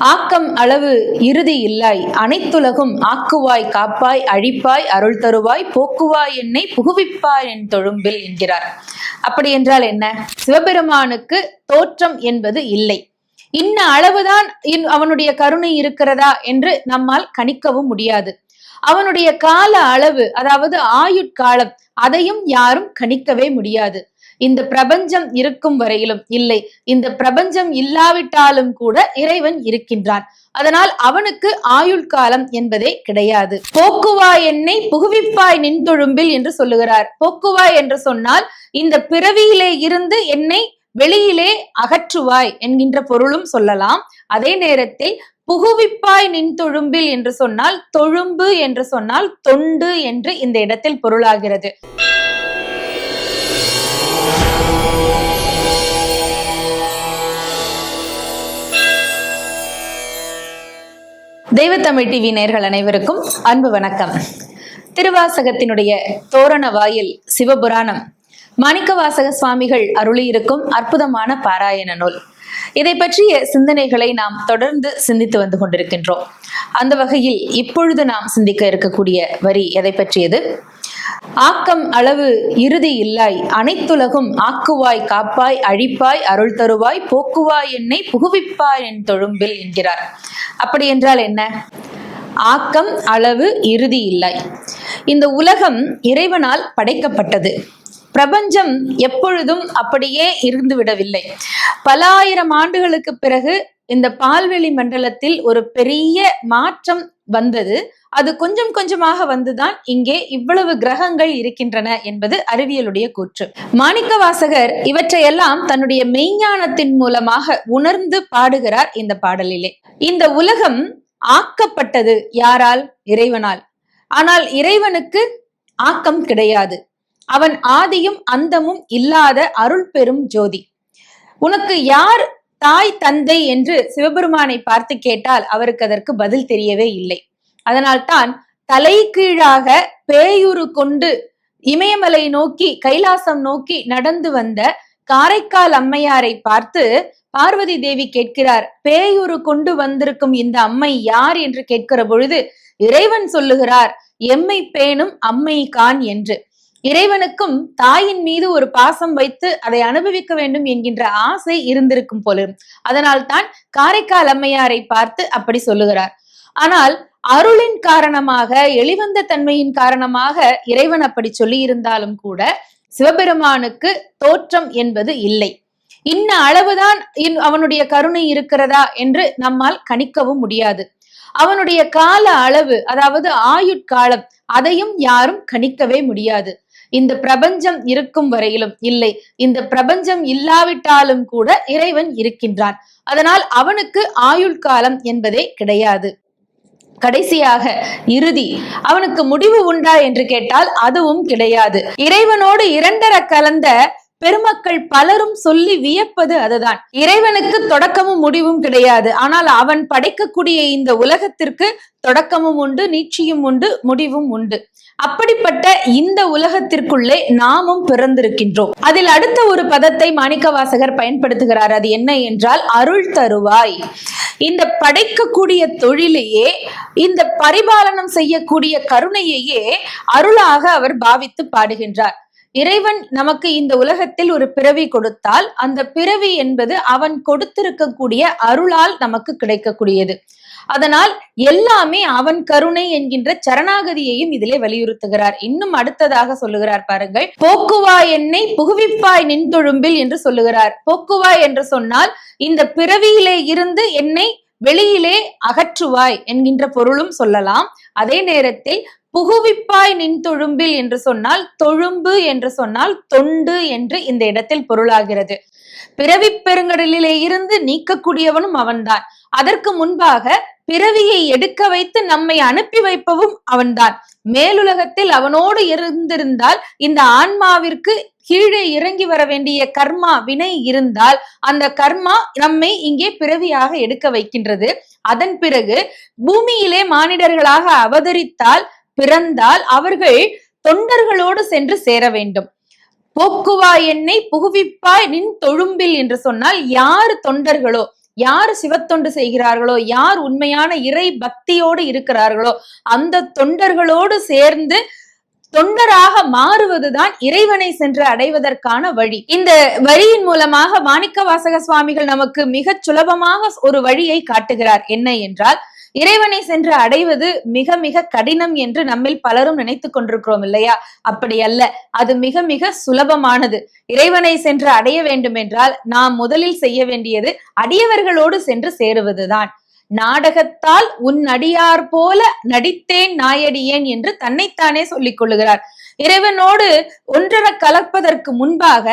ஆக்கம் அளவு இறுதி இல்லாய். அனைத்துலகும் ஆக்குவாய் காப்பாய் அழிப்பாய் அருள் தருவாய் போக்குவாய் என்னை புகுவிப்பாய் என் தொழும்பில் என்கிறார். அப்படி என்றால் என்ன? சிவபெருமானுக்கு தோற்றம் என்பது இல்லை. இன்ன அளவுதான் இன் அவனுடைய கருணை இருக்கிறதா என்று நம்மால் கணிக்கவும் முடியாது. அவனுடைய கால அளவு அதாவது ஆயுட்காலம் அதையும் யாரும் கணிக்கவே முடியாது. இந்த பிரபஞ்சம் இருக்கும் வரையிலும் இல்லை. இந்த பிரபஞ்சம் இல்லாவிட்டாலும் கூட இறைவன் இருக்கின்றான். அதனால் அவனுக்கு ஆயுள் காலம் என்பதே கிடையாது. போக்குவாய் என்னை புகுவிப்பாய் நின்தொழும்பில் என்று சொல்லுகிறார். போக்குவாய் என்று சொன்னால் இந்த பிறவியிலே இருந்து என்னை வெளியிலே அகற்றுவாய் என்கின்ற பொருளும் சொல்லலாம். அதே நேரத்தில் புகுவிப்பாய் நின் தொழும்பில் என்று சொன்னால் தொழும்பு என்று சொன்னால் தொண்டு என்று இந்த இடத்தில் பொருளாகிறது. தெய்வத்தமிழ் டிவி நேர்கள் அனைவருக்கும் அன்பு வணக்கம். திருவாசகத்தினுடைய தோரண வாயில் சிவபுராணம். மாணிக்கவாசக சுவாமிகள் அருளியிருக்கும் அற்புதமான பாராயண நூல். இதை பற்றிய சிந்தனைகளை நாம் தொடர்ந்து சிந்தித்து வந்து கொண்டிருக்கின்றோம். அந்த வகையில் இப்பொழுது நாம் சிந்திக்க இருக்கக்கூடிய வரி எதை பற்றியது? ஆக்கம் அளவு இறுதி இல்லாய் அனைத்துலகும் ஆக்குவாய் காப்பாய் அழிப்பாய் அருள் தருவாய் போக்குவாய் என்னை புகுவிப்பாய் என் தொழும்பில் என்கிறார். அப்படி என்றால் என்ன? ஆக்கம் அளவு இறுதி இல்லை. இந்த உலகம் இறைவனால் படைக்கப்பட்டது. பிரபஞ்சம் எப்பொழுதும் அப்படியே இருந்து விடவில்லை. பல ஆயிரம் ஆண்டுகளுக்கு பிறகு இந்த பால்வெளி மண்டலத்தில் ஒரு பெரிய மாற்றம் வந்தது. அது கொஞ்சம் கொஞ்சமாக வந்துதான் இங்கே இவ்வளவு கிரகங்கள் இருக்கின்றன என்பது அறிவியலுடைய கூற்று. மாணிக்க வாசகர் இவற்றையெல்லாம் தன்னுடைய மெய்ஞானத்தின் மூலமாக உணர்ந்து பாடுகிறார் இந்த பாடலிலே. இந்த உலகம் ஆக்கப்பட்டது யாரால்? இறைவனால். ஆனால் இறைவனுக்கு ஆக்கம் கிடையாது. அவன் ஆதியும் அந்தமும் இல்லாத அருள் பெரும் ஜோதி. உனக்கு யார் தாய் தந்தை என்று சிவபெருமானை பார்த்து கேட்டால் அவருக்கு அதற்கு பதில் தெரியவே இல்லை. அதனால்தான் தலை கீழாக பேயுரு கொண்டு இமயமலை நோக்கி கைலாசம் நோக்கி நடந்து வந்த காரைக்கால் அம்மையாரை பார்த்து பார்வதி தேவி கேட்கிறார் பேயுரு கொண்டு வந்திருக்கும் இந்த அம்மை யார் என்று கேட்கிற பொழுது இறைவன் சொல்லுகிறார் எம்மை பேணும் அம்மை கான் என்று. இறைவனுக்கும் தாயின் மீது ஒரு பாசம் வைத்து அதை அனுபவிக்க வேண்டும் என்கின்ற ஆசை இருந்திருக்கும் போலும் அதனால் தான் காரைக்கால் அம்மையாரை பார்த்து அப்படி சொல்லுகிறார். ஆனால் அருளின் காரணமாக எளிவந்த தன்மையின் காரணமாக இறைவன் அப்படி சொல்லி இருந்தாலும் கூட சிவபெருமானுக்கு தோற்றம் என்பது இல்லை. இன்ன அளவுதான் அவனுடைய கருணை இருக்கிறதா என்று நம்மால் கணிக்கவும் முடியாது. அவனுடைய கால அளவு அதாவது ஆயுட்காலம் அதையும் யாரும் கணிக்கவே முடியாது. இந்த பிரபஞ்சம் இருக்கும் வரையிலும் இல்லை. இந்த பிரபஞ்சம் இல்லாவிட்டாலும் கூட இறைவன் இருக்கின்றான். அதனால் அவனுக்கு ஆயுள் காலம் என்பதே கிடையாது. கடைசியாக இறுதி. அவனுக்கு முடிவு உண்டா என்று கேட்டால் அதுவும் கிடையாது. இறைவனோடு இரண்டர கலந்த பெருமக்கள் பலரும் சொல்லி வியப்பது அதுதான். இறைவனுக்கு தொடக்கமும் முடிவும் கிடையாது. ஆனால் அவன் படைக்கக்கூடிய இந்த உலகத்திற்கு தொடக்கமும் உண்டு நீட்சியும் உண்டு முடிவும் உண்டு. அப்படிப்பட்ட இந்த உலகத்திற்குள்ளே நாமும் பிறந்திருக்கின்றோம். அதில் அடுத்த ஒரு பதத்தை மாணிக்கவாசகர் பயன்படுத்துகிறார். அது என்ன என்றால் அருள் தருவாய். இந்த படைக்கக்கூடிய தொழிலையே இந்த பரிபாலனம் செய்யக்கூடிய கருணையையே அருளாக அவர் பாவித்து பாடுகின்றார். இறைவன் நமக்கு இந்த உலகத்தில் ஒரு பிறவி கொடுத்தால் அந்த பிறவி என்பது அவன் கொடுத்திருக்கக்கூடிய அருளால் நமக்கு கிடைக்கக்கூடியது. அதனால் எல்லாமே அவன் கருணை என்கின்ற சரணாகதியையும் இதிலே வலியுறுத்துகிறார். இன்னும் அடுத்ததாக சொல்லுகிறார் பாருங்கள். போக்குவாய் என்னை புகுவிப்பாய் நின்தொழும்பில் என்று சொல்லுகிறார். போக்குவாய் என்று சொன்னால் இந்த பிறவியிலே இருந்து என்னை வெளியிலே அகற்றுவாய் என்கின்ற பொருளும் சொல்லலாம். அதே நேரத்தில் புகுவிப்பாய் நின் தொழும்பில் என்று சொன்னால் தொழும்பு என்று சொன்னால் தொண்டு என்று இந்த இடத்தில் பொருளாகிறது. பிறவி பெருங்கடலிலே இருந்து நீக்கக்கூடியவனும் அவன்தான். அதற்கு முன்பாக பிறவியை எடுக்க வைத்து நம்மை அனுப்பி வைப்பவும் அவன்தான். மேலுலகத்தில் அவனோடு இருந்திருந்தால் இந்த ஆன்மாவிற்கு கீழே இறங்கி வர வேண்டிய கர்மா வினை இருந்தால் அந்த கர்மா நம்மை இங்கே பிறவியாக எடுக்க வைக்கின்றது. அதன் பிறகு பூமியிலே மானிடர்களாக அவதரித்தால் பிறந்தால் அவர்கள் தொண்டர்களோடு சென்று சேர வேண்டும். போக்குவா என்னை புகுவிப்பாய் நின் தொழும்பில் என்று சொன்னால் யார் தொண்டர்களோ? யார் சிவத்தொண்டு செய்கிறார்களோ யார் உண்மையான இறை பக்தியோடு இருக்கிறார்களோ அந்த தொண்டர்களோடு சேர்ந்து தொண்டராக மாறுவதுதான் இறைவனை சென்று அடைவதற்கான வழி. இந்த வரியின் மூலமாக மாணிக்க வாசக சுவாமிகள் நமக்கு மிகச் சுலபமாக ஒரு வழியை காட்டுகிறார். என்ன என்றால் இறைவனை சென்று அடைவது மிக மிக கடினம் என்று நம்மில் பலரும் நினைத்துக் கொண்டிருக்கிறோம் இல்லையா? அப்படி அல்ல. அது மிக மிக சுலபமானது. இறைவனை சென்று அடைய வேண்டும் என்றால் நாம் முதலில் செய்ய வேண்டியது அடியவர்களோடு சென்று சேருவதுதான். நாடகத்தால் உன் அடியார் போல நடித்தேன் நாயடியேன் என்று தன்னைத்தானே சொல்லிக் கொள்ளுகிறார். இறைவனோடு ஒன்றரை கலப்பதற்கு முன்பாக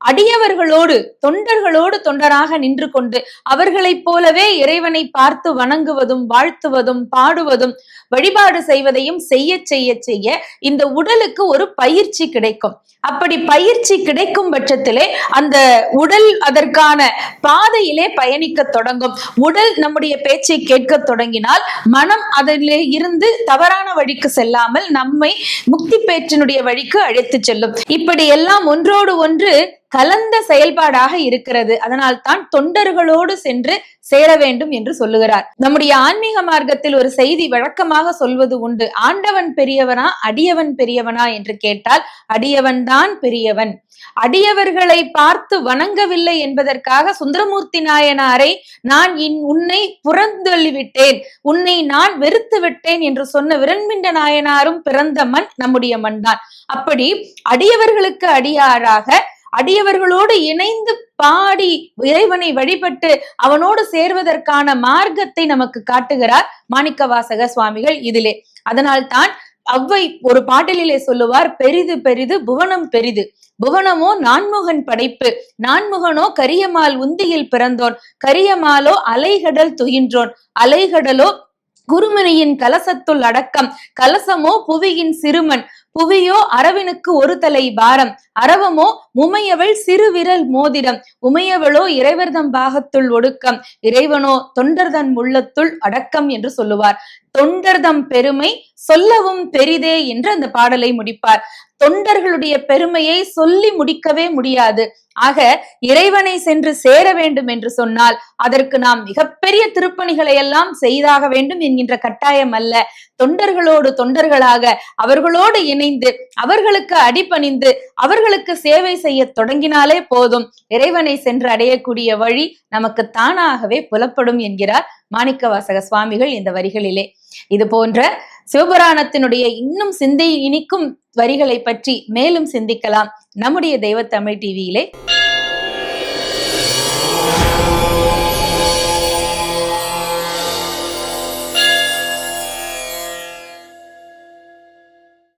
அடியவர்களோடு தொண்டர்களோடு தொண்டராக நின்று கொண்டு அவர்களைப் போலவே இறைவனை பார்த்து வணங்குவதும் வாழ்த்துவதும் பாடுவதும் வழிபாடு செய்வதையும் செய்ய செய்ய செய்ய இந்த உடலுக்கு ஒரு பயிற்சி கிடைக்கும். அப்படி பயிற்சி கிடைக்கும் பட்சத்திலே அந்த உடல் அதற்கான பாதையிலே பயணிக்க தொடங்கும். உடல் நம்முடைய பேச்சை கேட்க தொடங்கினால் மனம் அதிலே இருந்து தவறான வழிக்கு செல்லாமல் நம்மை முக்தி பேற்றினுடைய வழிக்கு அழைத்து செல்லும். இப்படி எல்லாம் ஒன்றோடு ஒன்று கலந்த செயல்பாடாக இருக்கிறது. அதனால் தான் தொண்டர்களோடு சென்று சேர வேண்டும் என்று சொல்லுகிறார். நம்முடைய ஆன்மீக மார்க்கத்தில் ஒரு செய்தி வழக்கமாக சொல்வது உண்டு. ஆண்டவன் பெரியவனா அடியவன் பெரியவனா என்று கேட்டால் அடியவன் தான் பெரியவன். அடியவர்களை பார்த்து வணங்கவில்லை என்பதற்காக சுந்தரமூர்த்தி நாயனாரை நான் இன் உன்னை புறந்தள்ளிவிட்டேன். உன்னை நான் வெறுத்து விட்டேன் என்று சொன்ன விரண்மிண்ட நாயனாரும் பிறந்த மண் நம்முடைய மண் தான் அப்படி அடியவர்களுக்கு அடியாராக அடியவர்களோடு இணைந்து பாடி இறைவனை வழிபட்டு அவனோடு சேர்வதற்கான மார்க்கத்தை நமக்கு காட்டுகிறார் மாணிக்கவாசக சுவாமிகள் இதிலே. அதனால்தான் அவ்வை ஒரு பாடலிலே சொல்லுவார் பெரிது பெரிது புவனம் பெரிது. புவனமோ நான்முகன் படைப்பு. நான்முகனோ கரியமால் உந்தியில் பிறந்தோன். கரியமாலோ அலைகடல் துயின்றோன் அலைகடலோ குருமணியின் கலசத்துள் அடக்கம். கலசமோ புவியின் சிறுமன். புவியோ அரவினுக்கு ஒரு தலை பாரம். அரவமோ உமையவள் சிறு விரல் மோதிரம். உமையவளோ இறைவர்தம் பாகத்துள் ஒடுக்கம். இறைவனோ தொண்டர்தன் உள்ளத்துள் அடக்கம் என்று சொல்லுவார். தொண்டர்தம் பெருமை சொல்லவும் பெரிதே என்று அந்த பாடலை முடிப்பார். தொண்டர்களுடைய பெருமையை சொல்லி முடிக்கவே முடியாது. ஆக இறைவனை சென்று சேர வேண்டும் என்று சொன்னால் அதற்கு நாம் மிகப்பெரிய திருப்பணிகளை எல்லாம் செய்தாக வேண்டும் என்கின்ற கட்டாயம் அல்ல. தொண்டர்களோடு தொண்டர்களாக அவர்களோடு இணைந்து அவர்களுக்கு அடிபணிந்து அவர்களுக்கு சேவை செய்ய தொடங்கினாலே போதும். இறைவனை சென்று அடையக்கூடிய வழி நமக்கு தானாகவே புலப்படும் என்கிறார் மாணிக்கவாசக சுவாமிகள் இந்த வரிகளிலே. இது போன்ற சிவபுராணத்தினுடைய இன்னும் சிந்தை இனிக்கும் வரிகளை பற்றி மேலும் சிந்திக்கலாம். நம்முடைய தெய்வ தமிழ் டிவியிலே